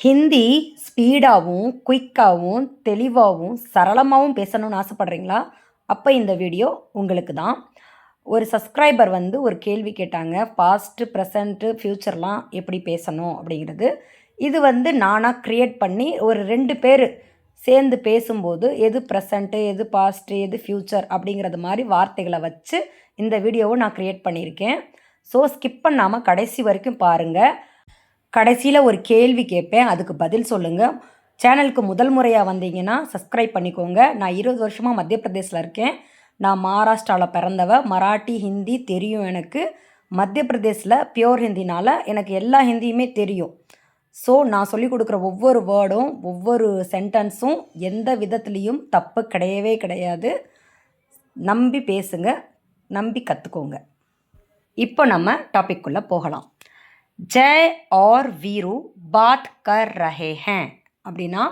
ஹிந்தி ஸ்பீடாகவும் குயிக்காகவும் தெளிவாகவும் சரளமாகவும் பேசணும்னு ஆசைப்பட்றீங்களா? அப்போ இந்த வீடியோ உங்களுக்கு தான் ஒரு சப்ஸ்கிரைபர் வந்து ஒரு கேள்வி கேட்டாங்க பாஸ்ட்டு ப்ரெசண்ட்டு ஃப்யூச்சர்லாம் எப்படி பேசணும்? அப்படிங்கிறது. இது வந்து நானாக க்ரியேட் பண்ணி ஒரு ரெண்டு பேர் சேர்ந்து பேசும்போது எது ப்ரெசண்ட்டு எது பாஸ்ட்டு எது ஃப்யூச்சர் அப்படிங்கிறது மாதிரி வார்த்தைகளை வச்சு இந்த வீடியோவை நான் க்ரியேட் பண்ணியிருக்கேன். ஸோ ஸ்கிப் பண்ணாமல் கடைசி வரைக்கும் பாருங்கள் கடைசியில் ஒரு கேள்வி கேட்பேன். அதுக்கு பதில் சொல்லுங்கள் சேனலுக்கு முதல் முறையாக வந்தீங்கன்னா சப்ஸ்கிரைப் பண்ணிக்கோங்க. நான் இருபது வருஷமாக மத்திய பிரதேசில் இருக்கேன். நான் மகாராஷ்டிராவில் பிறந்தவ. மராட்டி ஹிந்தி தெரியும் எனக்கு. மத்திய பிரதேசில் பியோர் ஹிந்தினால் எனக்கு எல்லா ஹிந்தியுமே தெரியும். ஸோ நான் சொல்லிக் கொடுக்குற ஒவ்வொரு வேர்டும் ஒவ்வொரு சென்டென்ஸும் எந்த விதத்துலேயும் தப்பு கிடையவே கிடையாது. நம்பி பேசுங்க. நம்பி கற்றுக்கோங்க இப்போ நம்ம டாபிக்குள்ளே போகலாம். ஜெய் ஆர் வீரு பாத் கர் ரஹே ஹேன். அப்படின்னா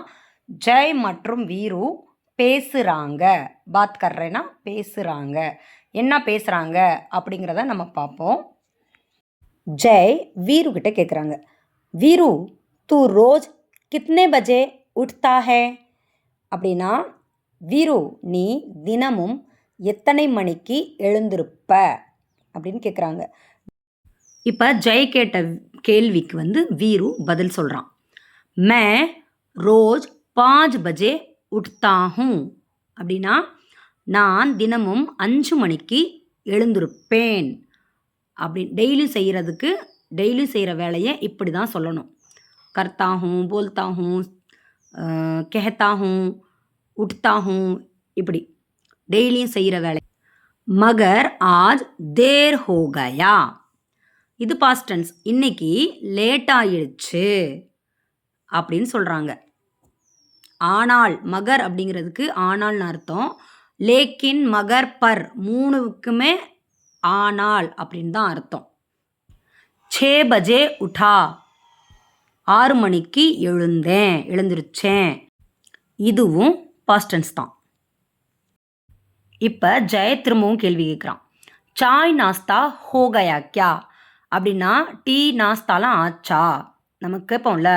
ஜெய் மற்றும் வீரு பேசுகிறாங்க பாத் கர்றேன்னா பேசுகிறாங்க என்ன பேசுகிறாங்க அப்படிங்கிறத நம்ம பார்ப்போம். ஜெய் வீரு கிட்ட கேட்குறாங்க வீரு தூ ரோஜ் கித்னே பஜே உட்தா ஹே? அப்படின்னா வீரு நீ தினமும் எத்தனை மணிக்கு எழுந்திருப்ப? அப்படின்னு கேட்குறாங்க இப்போ ஜெய் கேட்ட கேள்விக்கு வந்து வீரு பதில் சொல்கிறான் மே ரோஜ் பாஞ்ச் பஜே உட்தாகும் அப்படின்னா நான் தினமும் அஞ்சு மணிக்கு எழுந்திருப்பேன். அப்படி டெய்லியும் செய்கிறதுக்கு டெய்லியும் செய்கிற வேலையை இப்படி தான் சொல்லணும் கர்த்தாகும் போல்தாகும் கெஹத்தாகும் உட்தாகும் இப்படி டெய்லியும் செய்கிற வேலை. மகர் ஆஜ் தேர் ஹோகயா. இது பாஸ்ட் டென்ஸ் இன்னைக்கு லேட் ஆயிடுச்சு அப்படின்னு சொல்கிறாங்க ஆனால் மகர் அப்படிங்கிறதுக்கு ஆனால்னு அர்த்தம். லேக்கின் மகர் பர் மூணுக்குமே ஆனால் அப்படின்னு தான் அர்த்தம். சே பஜே உட்டா. ஆறு மணிக்கு எழுந்தேன் எழுந்திருச்சேன். இதுவும் பாஸ்டன்ஸ் தான். இப்போ ஜெய திரும்பவும் கேள்வி கேட்குறான். சாய் நாஸ்தா ஹோகயா கியா அப்படின்னா டீ நாஸ்தாலாம் ஆச்சா? நம்ம கேட்போம்ல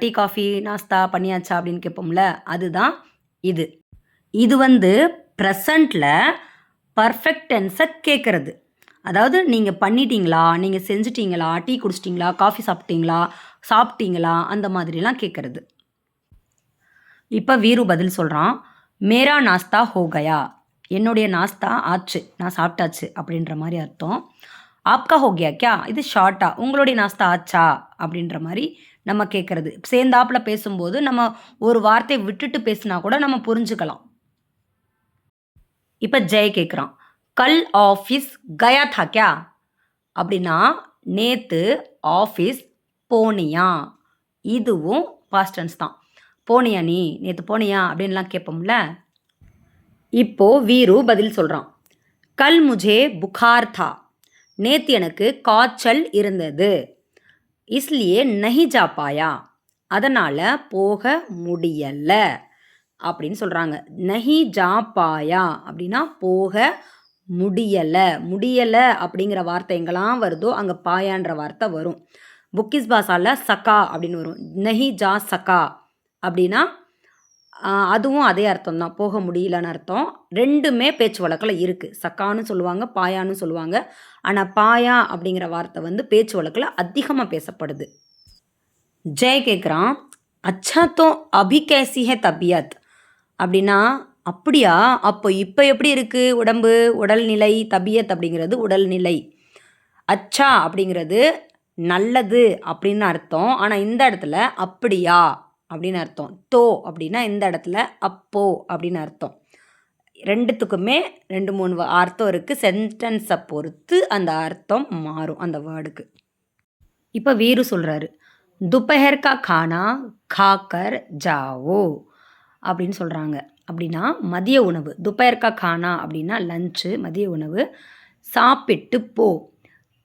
டீ காஃபி நாஸ்தா பண்ணியாச்சா அப்படின்னு கேட்போம்ல அதுதான் இது. இது வந்து ப்ரெசண்டில் பர்ஃபெக்ட் டென்ஸை கேட்குறது அதாவது நீங்கள் பண்ணிட்டீங்களா? நீங்கள் செஞ்சிட்டீங்களா? டீ குடிச்சிட்டிங்களா? காஃபி சாப்பிட்டீங்களா? சாப்பிட்டீங்களா? அந்த மாதிரிலாம் கேட்குறது இப்போ வீரு பதில் சொல்கிறான் மேரா நாஸ்தா ஹோகயா. என்னுடைய நாஸ்தா ஆச்சு. நான் சாப்பிட்டாச்சு அப்படின்ற மாதிரி அர்த்தம். ஆப்கா ஹோ கியா? இது ஷார்ட்டா உங்களுடைய நாஸ்தா ஆச்சா? அப்படின்ற மாதிரி நம்ம கேட்குறது சேர்ந்தாப்பில் பேசும்போது நம்ம ஒரு வார்த்தையை விட்டுட்டு பேசினா கூட நம்ம புரிஞ்சுக்கலாம். இப்போ ஜெய் கேட்குறான் கல் ஆஃபீஸ் கயா தா கியா? அப்படின்னா நேற்று ஆஃபீஸ் போனியா? இதுவும் பாஸ்டன்ஸ் தான். போனியா நீ? நேற்று போனியா? அப்படின்லாம் கேட்போம்ல இப்போது வீரு பதில் சொல்கிறான் கல் முஜே புகார் தா. நேற்று எனக்கு காய்ச்சல் இருந்தது. இஸ்லியே நஹி ஜா பாயா அதனால் போக முடியலை. அப்படின்னு சொல்கிறாங்க நஹி ஜா பாயா அப்படின்னா போக முடியலை. முடியலை அப்படிங்கிற வார்த்தை எங்கெல்லாம் வருதோ அங்கே பாயான்ற வார்த்தை வரும். புக்கிஸ் பாசாவில் சக்கா அப்படின்னு வரும். நஹி ஜா சக்கா அப்படின்னா அதுவும் அதே அர்த்தம் தான் போக முடியலன்னு அர்த்தம். ரெண்டுமே பேச்சு வழக்கில் இருக்குது சக்கான்னு சொல்லுவாங்க பாயான்னு சொல்லுவாங்க. ஆனால் பாயா அப்படிங்கிற வார்த்தை வந்து பேச்சு வழக்கில் அதிகமாக பேசப்படுது. ஜெய் கேட்குறான் அச்சா தோ அபி கேசி ஹே தபியத். அப்படின்னா அப்படியா? அப்போ இப்போ எப்படி இருக்குது உடம்பு உடல்நிலை தபியத் அப்படிங்கிறது உடல்நிலை. அச்சா அப்படிங்கிறது நல்லது அப்படின்னு அர்த்தம். ஆனால் இந்த இடத்துல அப்படியா? அப்படின்னு அர்த்தம். தோ அப்படின்னா இந்த இடத்துல அப்போ அப்படின்னு அர்த்தம். ரெண்டுத்துக்குமே ரெண்டு மூணு அர்த்தம் இருக்குது சென்டென்ஸை பொறுத்து அந்த அர்த்தம் மாறும் அந்த வேர்டுக்கு இப்போ வீரு சொல்கிறாரு துப்பஹர் கா கானா காக்கர் ஜாவோ அப்படின்னு சொல்கிறாங்க அப்படின்னா மதிய உணவு. துப்பயர்கா கானா அப்படின்னா லஞ்சு மதிய உணவு. சாப்பிட்டு போ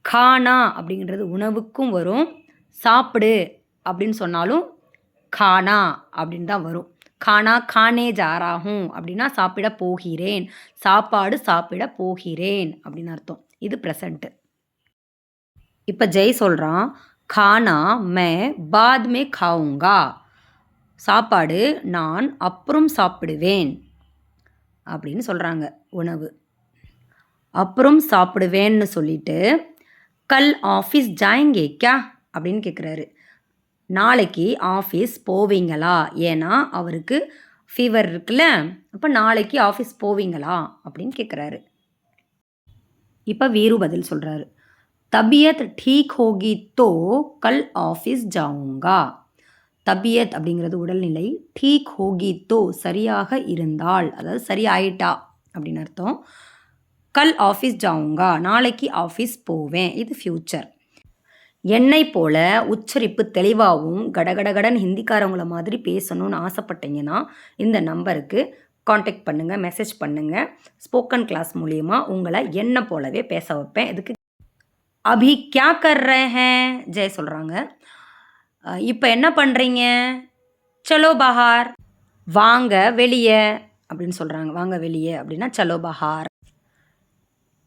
கானா அப்படிங்கிறது உணவுக்கும் வரும். சாப்பிடு அப்படின்னு சொன்னாலும் கானா அப்படின்னு தான் வரும். கானா கானே ஜாராகும் அப்படின்னா சாப்பிட போகிறேன். சாப்பாடு சாப்பிட போகிறேன் அப்படின்னு அர்த்தம். இது ப்ரெசண்ட்டு இப்போ ஜெய் சொல்கிறான் கானா மே பாத் மே காவுங்கா. சாப்பாடு நான் அப்புறம் சாப்பிடுவேன். அப்படின்னு சொல்கிறாங்க உணவு. அப்புறம் சாப்பிடுவேன்னு சொல்லிட்டு கல் ஆஃபீஸ் ஜாயங்கே அப்படின்னு கேட்குறாரு நாளைக்கு ஆஃபீஸ் போவீங்களா? ஏன்னா அவருக்கு ஃபீவர் இருக்குல்ல அப்போ நாளைக்கு ஆஃபீஸ் போவீங்களா? அப்படின்னு கேட்குறாரு இப்போ வீரு பதில் சொல்கிறாரு தபியத் டீக் ஹோகி தோ கல் ஆஃபீஸ் ஜாவுங்கா தபியத் அப்படிங்கிறது உடல்நிலை டீக் ஹோகி தோ சரியாக இருந்தால் அதாவது சரியாயிட்டா அப்படின்னு அர்த்தம். கல் ஆஃபீஸ் ஜாவுங்கா நாளைக்கு ஆஃபீஸ் போவேன். இது ஃப்யூச்சர் என்னை போல உச்சரிப்பு தெளிவாகவும் கடகடகடன் ஹிந்திக்காரவங்கள மாதிரி பேசணும்னு ஆசைப்பட்டீங்கன்னா இந்த நம்பருக்கு காண்டாக்ட் பண்ணுங்கள் மெசேஜ் பண்ணுங்கள் ஸ்போக்கன் கிளாஸ் மூலியமாக உங்களை என்னை போலவே பேச வைப்பேன். இதுக்கு அபி கியா கர் ஹேன் ஜெய் சொல்கிறாங்க இப்போ என்ன பண்ணுறீங்க சலோ பஹார். வாங்க வெளியே அப்படின்னு சொல்கிறாங்க வாங்க வெளியே அப்படின்னா சலோ பஹார்.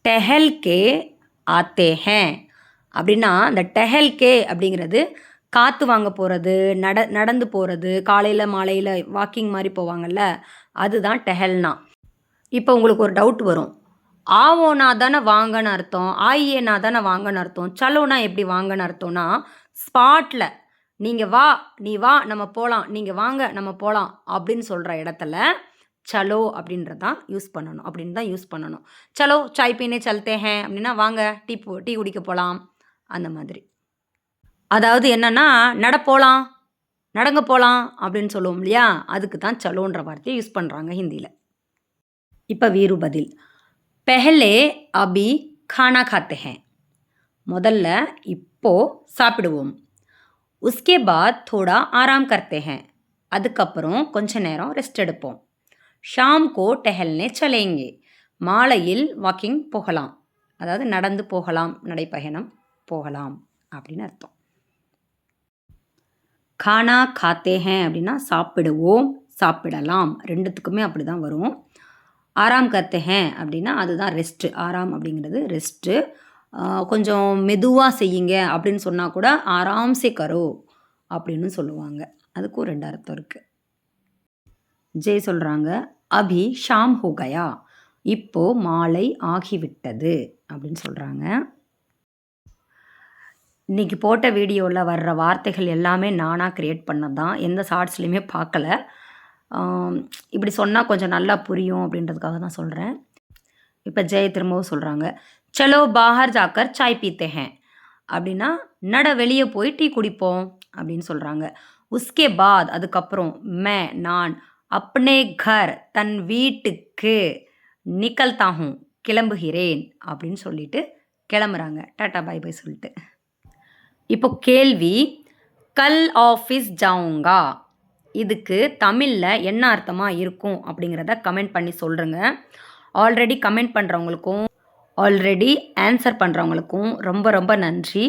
டெஹல் கே ஆத்தே ஹேன் அப்படின்னா அந்த டெஹல்கே அப்படிங்கிறது காற்று வாங்க போகிறது நட நடந்து போகிறது காலையில் மாலையில் வாக்கிங் மாதிரி போவாங்கல்ல அதுதான் டெஹல்னா. இப்போ உங்களுக்கு ஒரு டவுட் வரும். ஆவோனா தானே வாங்கன்னு அர்த்தம் ஆயியேனா தானே வாங்கன்னு அர்த்தம் சலோனா எப்படி வாங்கன்னு அர்த்தம்னா ஸ்பாட்டில் நீங்கள் வா நீ வா நம்ம போகலாம் நீங்கள் வாங்க நம்ம போகலாம் அப்படின்னு சொல்கிற இடத்துல சலோ அப்படின்றது தான் யூஸ் பண்ணணும் அப்படின்னு தான் யூஸ் பண்ணணும். சலோ சாய் பீனே சல்தே ஹேன் அப்படின்னா வாங்க டீ போ டீ குடிக்க போகலாம் அந்த மாதிரி. அதாவது என்னென்னா நட நடங்க போகலாம் அப்படின்னு சொல்லுவோம் இல்லையா? அதுக்கு தான் சலோன்ற வார்த்தையை யூஸ் பண்ணுறாங்க ஹிந்தியில். இப்போ வீரு பதில். பெஹலே அபி கானா காத்தே முதல்ல இப்போது சாப்பிடுவோம். உஸ்கே பாத் தோடா ஆராம் கர்த்தே அதுக்கப்புறம் கொஞ்ச நேரம் ரெஸ்ட் எடுப்போம். ஷாம் கோ டெஹல்னே சலேங்கே. மாலையில் வாக்கிங் போகலாம். அதாவது நடந்து போகலாம் நடைப்பயணம் போகலாம் அப்படின்னு அர்த்தம். கானா காத்தே ஹேன் அப்படின்னா சாப்பிடுவோம் சாப்பிடலாம். ரெண்டுத்துக்குமே அப்படி தான் வரும். ஆராம் கர்த்தே ஹேன் அப்படின்னா அதுதான் ரெஸ்ட்டு ஆராம் அப்படிங்கிறது ரெஸ்ட்டு கொஞ்சம் மெதுவாக செய்யுங்க அப்படின்னு சொன்னால் கூட ஆராம்சே கரோ அப்படின்னு சொல்லுவாங்க. அதுக்கும் ரெண்டு அர்த்தம் இருக்குது ஜெய் சொல்கிறாங்க அபி ஷாம் ஹோகயா இப்போது மாலை ஆகிவிட்டது அப்படின்னு சொல்கிறாங்க இன்றைக்கி போட்ட வீடியோவில் வர்ற வார்த்தைகள் எல்லாமே நானாக க்ரியேட் பண்ணது தான். எந்த ஷார்ட்ஸ்லையுமே பார்க்கல. இப்படி சொன்னால் கொஞ்சம் நல்லா புரியும் அப்படின்றதுக்காக தான் சொல்கிறேன் இப்போ ஜெய திரும்பவும் சொல்கிறாங்க செலோ பாஹர் ஜாக்கர் சாய் பீத்தே ஹேன். அப்படின்னா நட வெளியே போய் டீ குடிப்போம். அப்படின்னு சொல்கிறாங்க உஸ்கே பாத் அதுக்கப்புறம் மே நான் அப்னே கர் தன் வீட்டுக்கு நிக்கல்தாகும் கிளம்புகிறேன். அப்படின்னு சொல்லிட்டு கிளம்புறாங்க. டாட்டா பாய் பாய் சொல்லிட்டு. இப்போ கேள்வி கல் ஆஃபீஸ் ஜவுங்கா? இதுக்கு தமிழில் என்ன அர்த்தமாக இருக்கும் அப்படிங்கிறத கமெண்ட் பண்ணி சொல்கிறேங்க ஆல்ரெடி கமெண்ட் பண்ணுறவங்களுக்கும் ஆல்ரெடி ஆன்சர் பண்ணுறவங்களுக்கும் ரொம்ப ரொம்ப நன்றி.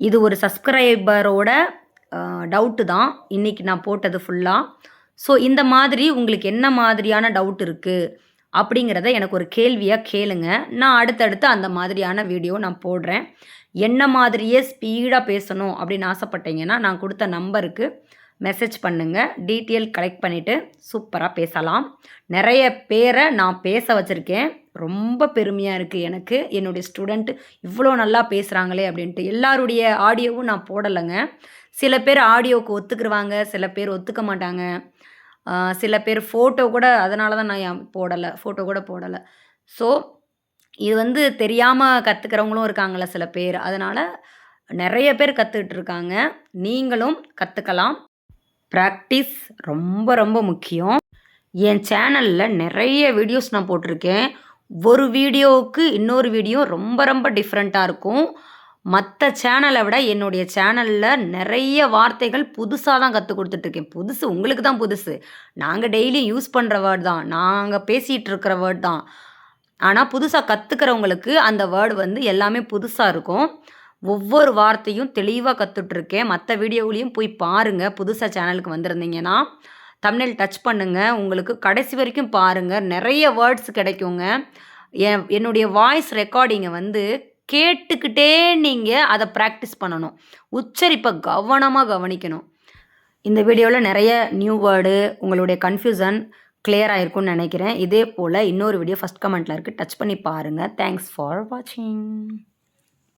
இது ஒரு சப்ஸ்கிரைபரோட டவுட்டு தான். இன்றைக்கி நான் போட்டது ஃபுல்லாக ஸோ இந்த மாதிரி உங்களுக்கு என்ன மாதிரியான டவுட் இருக்குது அப்படிங்கிறத எனக்கு ஒரு கேள்வியாக கேளுங்க. நான் அடுத்தடுத்து அந்த மாதிரியான வீடியோ நான் போடுறேன். என்ன மாதிரியே ஸ்பீடாக பேசணும் அப்படின்னு ஆசைப்பட்டீங்கன்னா நான் கொடுத்த நம்பருக்கு மெசேஜ் பண்ணுங்கள் டீட்டெயில் கலெக்ட் பண்ணிவிட்டு சூப்பராக பேசலாம். நிறைய பேரை நான் பேச வச்சுருக்கேன். ரொம்ப பெருமையாக இருக்குது எனக்கு. என்னுடைய ஸ்டூடெண்ட் இவ்வளோ நல்லா பேசுகிறாங்களே அப்படின்ட்டு எல்லாருடைய ஆடியோவும் நான் போடலைங்க. சில பேர் ஆடியோவுக்கு ஒத்துக்குருவாங்க சில பேர் ஒத்துக்க மாட்டாங்க. சில பேர் ஃபோட்டோ கூட அதனால தான் நான் ஏன் போடலை? ஃபோட்டோ கூட போடலை. ஸோ இது வந்து தெரியாமல் கற்றுக்கிறவங்களும் இருக்காங்கள சில பேர். அதனால் நிறைய பேர் கற்றுக்கிட்டு இருக்காங்க. நீங்களும் கற்றுக்கலாம் ப்ராக்டிஸ் ரொம்ப ரொம்ப முக்கியம். என் சேனலில் நிறைய வீடியோஸ் நான் போட்டிருக்கேன். ஒரு வீடியோவுக்கு இன்னொரு வீடியோ ரொம்ப ரொம்ப டிஃப்ரெண்ட்டாக இருக்கும். மற்ற சேனலை விட என்னுடைய சேனலில் நிறைய வார்த்தைகள் புதுசாக தான் கற்றுக் கொடுத்துட்ருக்கேன் புதுசு உங்களுக்கு தான் புதுசு. நாங்கள் டெய்லி யூஸ் பண்ணுற வேர்ட் தான். நாங்கள் பேசிகிட்டு இருக்கிற வேர்ட் தான். ஆனால் புதுசாக கற்றுக்கிறவங்களுக்கு அந்த வேர்டு வந்து எல்லாமே புதுசாக இருக்கும். ஒவ்வொரு வார்த்தையும் தெளிவாக கற்றுட்ருக்கேன் மற்ற வீடியோவிலையும் போய் பாருங்கள் புதுசாக சேனலுக்கு வந்திருந்தீங்கன்னா தமிழில் டச் பண்ணுங்கள் உங்களுக்கு கடைசி வரைக்கும் பாருங்கள் நிறைய வேர்ட்ஸ் கிடைக்குங்க. என் என்னுடைய வாய்ஸ் ரெக்கார்டிங்கை வந்து கேட்டுக்கிட்டே நீங்கள் அதை ப்ராக்டிஸ் பண்ணணும். உச்சரிப்பை கவனமாக கவனிக்கணும். இந்த வீடியோவில் நிறைய நியூ வேர்டு உங்களுடைய கன்ஃபியூசன் கிளியர் ஆகிருக்கும்னு நினைக்கிறேன். இதே போல் இன்னொரு வீடியோ ஃபஸ்ட் கமெண்ட்டில் இருக்குது டச் பண்ணி பாருங்கள் தேங்க்ஸ் ஃபார் வாட்சிங்